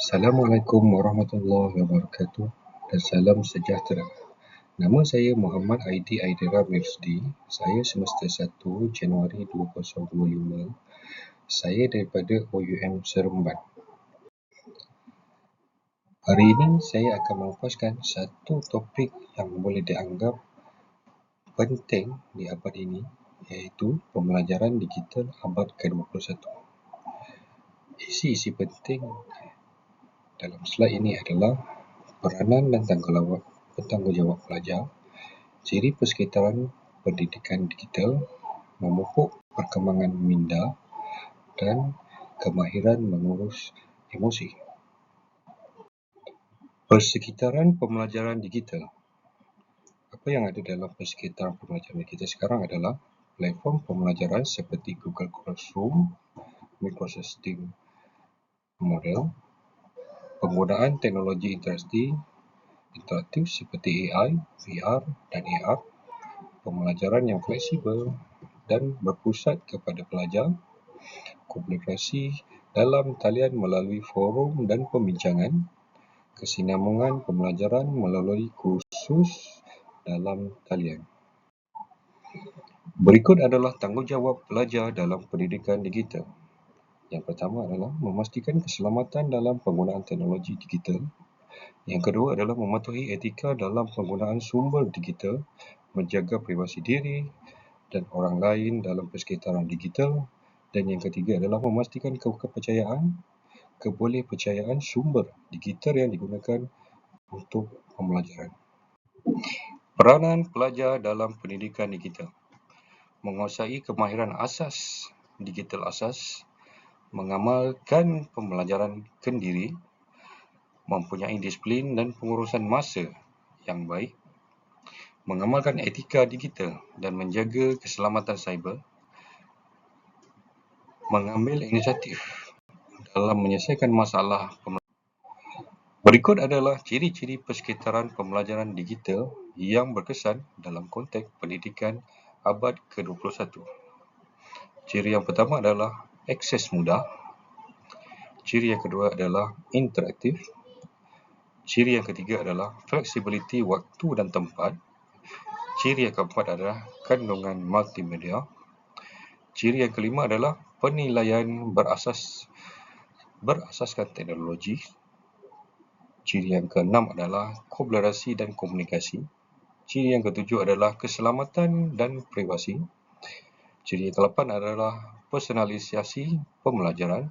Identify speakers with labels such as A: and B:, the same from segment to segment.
A: Assalamualaikum warahmatullahi wabarakatuh dan salam sejahtera. Nama saya Muhammad Aidi Aidera Mirsdi. Saya semester 1 Januari 2025. Saya daripada OUM Seremban. Hari ini saya akan mengupaskan satu topik yang boleh dianggap penting di abad ini iaitu pembelajaran digital abad ke-21. Isi-isi penting dalam slide ini adalah peranan dan tanggungjawab pelajar, ciri persekitaran pendidikan digital, memupuk perkembangan minda dan kemahiran mengurus emosi. Persekitaran pembelajaran digital. Apa yang ada dalam persekitaran pembelajaran digital sekarang adalah platform pembelajaran seperti Google Classroom, Microsoft Teams Model, penggunaan teknologi interaktif, interaktif seperti AI, VR dan AR, pembelajaran yang fleksibel dan berpusat kepada pelajar, komunikasi dalam talian melalui forum dan pembincangan, kesinambungan pembelajaran melalui kursus dalam talian. Berikut adalah tanggungjawab pelajar dalam pendidikan digital. Yang pertama adalah memastikan keselamatan dalam penggunaan teknologi digital. Yang kedua adalah mematuhi etika dalam penggunaan sumber digital, menjaga privasi diri dan orang lain dalam persekitaran digital. Dan yang ketiga adalah memastikan kepercayaan, kebolehpercayaan sumber digital yang digunakan untuk pembelajaran. Peranan pelajar dalam pendidikan digital menguasai kemahiran asas digital asas mengamalkan pembelajaran kendiri, mempunyai disiplin dan pengurusan masa yang baik, mengamalkan etika digital dan menjaga keselamatan cyber, mengambil inisiatif dalam menyelesaikan masalah. Berikut adalah ciri-ciri persekitaran pembelajaran digital yang berkesan dalam konteks pendidikan abad ke-21. Ciri yang pertama adalah akses mudah. Ciri yang kedua adalah interaktif. Ciri yang ketiga adalah fleksibiliti waktu dan tempat. Ciri yang keempat adalah kandungan multimedia. Ciri yang kelima adalah penilaian berasas berasaskan teknologi. Ciri yang keenam adalah kolaborasi dan komunikasi. Ciri yang ketujuh adalah keselamatan dan privasi. Ciri yang kelapan adalah personalisasi pembelajaran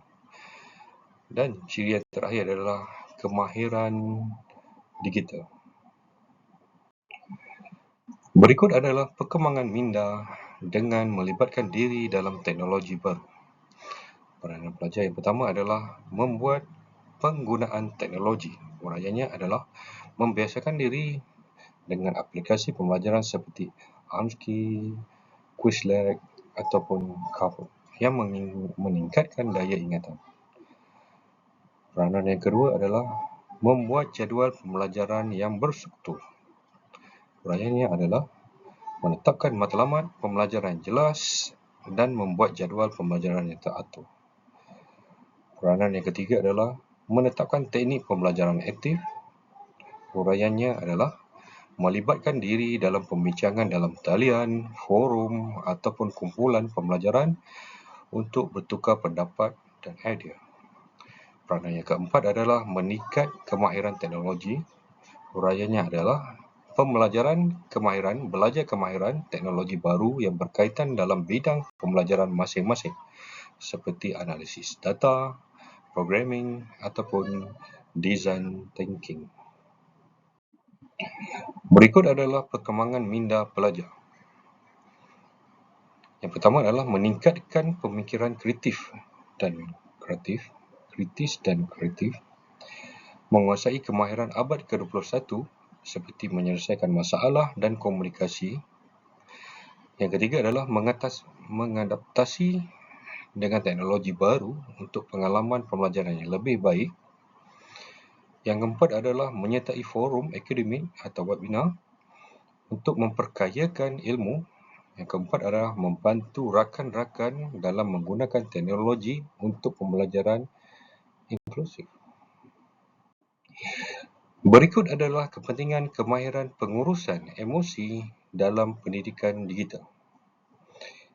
A: dan ciri yang terakhir adalah kemahiran digital. Berikut adalah perkembangan minda dengan melibatkan diri dalam teknologi baru. Peranan pelajar yang pertama adalah membuat penggunaan teknologi. Urayanya adalah membiasakan diri dengan aplikasi pembelajaran seperti Amski, Quizlet ataupun Kahoot yang meningkatkan daya ingatan. Peranan yang kedua adalah membuat jadual pembelajaran yang berstruktur. Uraiannya adalah menetapkan matlamat pembelajaran jelas dan membuat jadual pembelajaran yang teratur. Peranan yang ketiga adalah menetapkan teknik pembelajaran aktif. Uraiannya adalah melibatkan diri dalam pembincangan dalam talian, forum ataupun kumpulan pembelajaran untuk bertukar pendapat dan idea. Peranan yang keempat adalah meningkat kemahiran teknologi. Urayanya adalah pembelajaran kemahiran, belajar kemahiran teknologi baru yang berkaitan dalam bidang pembelajaran masing-masing seperti analisis data, programming ataupun design thinking. Berikut adalah perkembangan minda pelajar. Yang pertama adalah meningkatkan pemikiran kreatif dan kreatif, kritis dan kreatif, menguasai kemahiran abad ke-21 seperti menyelesaikan masalah dan komunikasi. Yang ketiga adalah mengatas, mengadaptasi dengan teknologi baru untuk pengalaman pembelajaran yang lebih baik. Yang keempat adalah menyertai forum akademik atau webinar untuk memperkayakan ilmu yang keempat adalah membantu rakan-rakan dalam menggunakan teknologi untuk pembelajaran inklusif. Berikut adalah kepentingan kemahiran pengurusan emosi dalam pendidikan digital.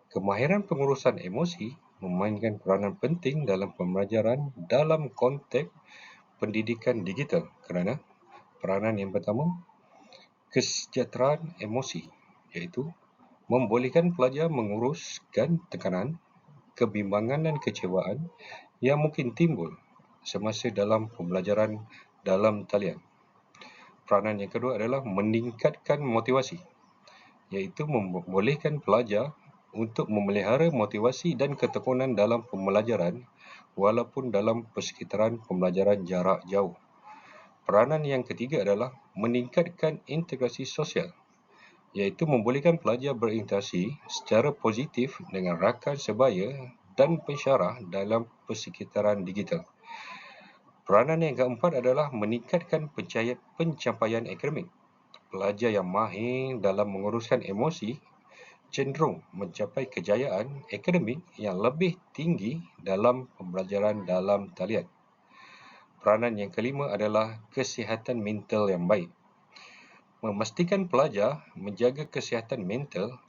A: Kemahiran pengurusan emosi memainkan peranan penting dalam pembelajaran dalam konteks pendidikan digital kerana peranan yang pertama, kesejahteraan emosi iaitu membolehkan pelajar menguruskan tekanan, kebimbangan dan kecewaan yang mungkin timbul semasa dalam pembelajaran dalam talian. Peranan yang kedua adalah meningkatkan motivasi, iaitu membolehkan pelajar untuk memelihara motivasi dan ketekunan dalam pembelajaran walaupun dalam persekitaran pembelajaran jarak jauh. Peranan yang ketiga adalah meningkatkan integrasi sosial, iaitu membolehkan pelajar berinteraksi secara positif dengan rakan sebaya dan pensyarah dalam persekitaran digital. Peranan yang keempat adalah meningkatkan pencapaian akademik. Pelajar yang mahir dalam menguruskan emosi cenderung mencapai kejayaan akademik yang lebih tinggi dalam pembelajaran dalam talian. Peranan yang kelima adalah kesihatan mental yang baik. Memastikan pelajar menjaga kesihatan mental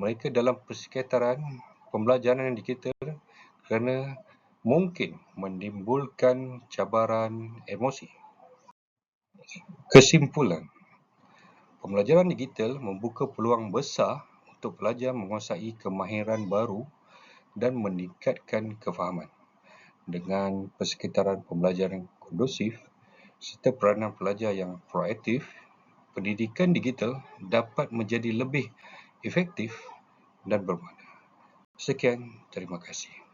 A: mereka dalam persekitaran pembelajaran digital kerana mungkin menimbulkan cabaran emosi. Kesimpulan, pembelajaran digital membuka peluang besar untuk pelajar menguasai kemahiran baru dan meningkatkan kefahaman. Dengan persekitaran pembelajaran kondusif serta peranan pelajar yang proaktif, pendidikan digital dapat menjadi lebih efektif dan bermakna. Sekian, terima kasih.